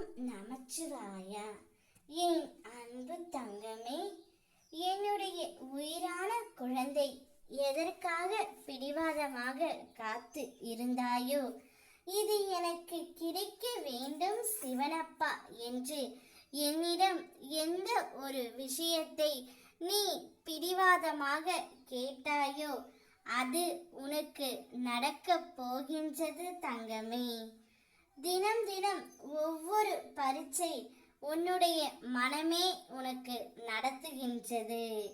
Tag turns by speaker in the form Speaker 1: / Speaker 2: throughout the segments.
Speaker 1: ஓம் நமச்சிவாயா? என் அன்பு தங்கமே என்னுடைய உயிரான குழந்தை எதற்காக பிடிவாதமாக காத்து இருந்தாயோ இது எனக்கு கிடைக்க வேண்டும் சிவனப்பா என்று என்னிடம் எந்த ஒரு விஷயத்தை நீ பிடிவாதமாக கேட்டாயோ அது உனக்கு நடக்கப் போகின்றது தங்கமே. தினம் தினம் ஒவ்வொரு பரீட்சை உன்னுடைய மனமே உனக்கு நடத்துகின்றது.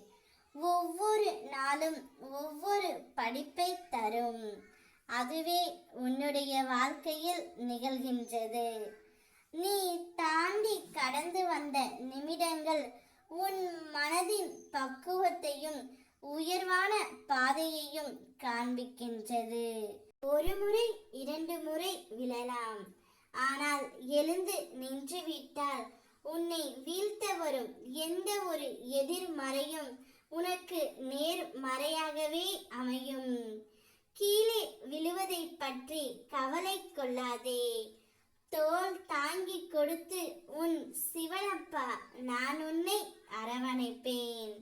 Speaker 1: ஒவ்வொரு நாளும் ஒவ்வொரு படிப்பை தரும். அதுவே உன்னுடைய வாழ்க்கையில் நிகழ்கின்றது. நீ தாண்டி கடந்து வந்த நிமிடங்கள் உன் மனதின் பக்குவத்தையும் உயர்வான பாதையையும் காண்பிக்கின்றது. ஒருமுறை இரண்டு ஆனால் எழுந்து நின்றுவிட்டால் உன்னை வீழ்த்த வரும் எந்த ஒரு எதிர்மறையும் உனக்கு நேர்மறையாகவே அமையும். கீழே விழுவதை பற்றி கவலை கொள்ளாதே. தோல் தாங்கி கொடுத்து உன் சிவனப்பா நான் உன்னை அரவணைப்பேன்.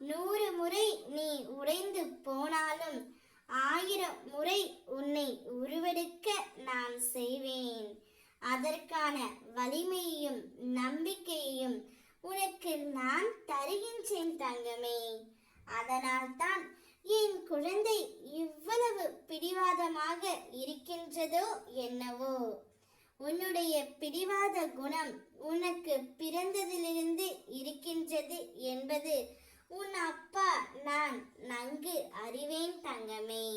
Speaker 1: நூறு முறை நீ உடைந்து போனாலும் ஆயிரம் முறை உன்னை உருவெடுக்க நான் செய்வேன் அதற்கான வலிமையையும் நம்பிக்கையையும் உனக்கு நான் தருகின்றேன் தங்கமே. அதனால்தான் என் குழந்தை இவ்வளவு பிடிவாதமாக இருக்கின்றதோ என்னவோ? உன்னுடைய பிடிவாத குணம் உனக்கு பிறந்ததிலிருந்து இருக்கின்றது என்பது உன் அப்பா நான் நன்கு அறிவேன் தங்கமே.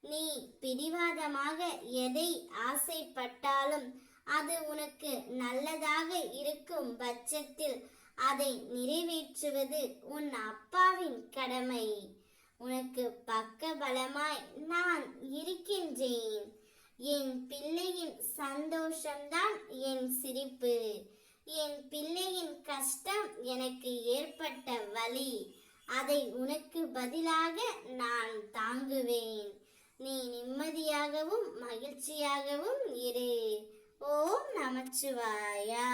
Speaker 1: நீ பிடிவாதமாக எதை ஆசைப்பட்டாலும் அது உனக்கு நல்லதாக இருக்கும் பட்சத்தில் அதை நிறைவேற்றுவது உன் அப்பாவின் கடமை. உனக்கு பக்க பலமாய் நான் இருக்கின்றேன். என் பிள்ளையின் சந்தோஷம்தான் என் சிரிப்பு. என் பிள்ளையின் கஷ்டம் எனக்கு ஏற்பட்ட வலி. அதை உனக்கு பதிலாக நான் தாங்குவேன். நீ நிம்மதியாகவும் மகிழ்ச்சியாகவும் இரு. ஓம் நமச்சிவாயா.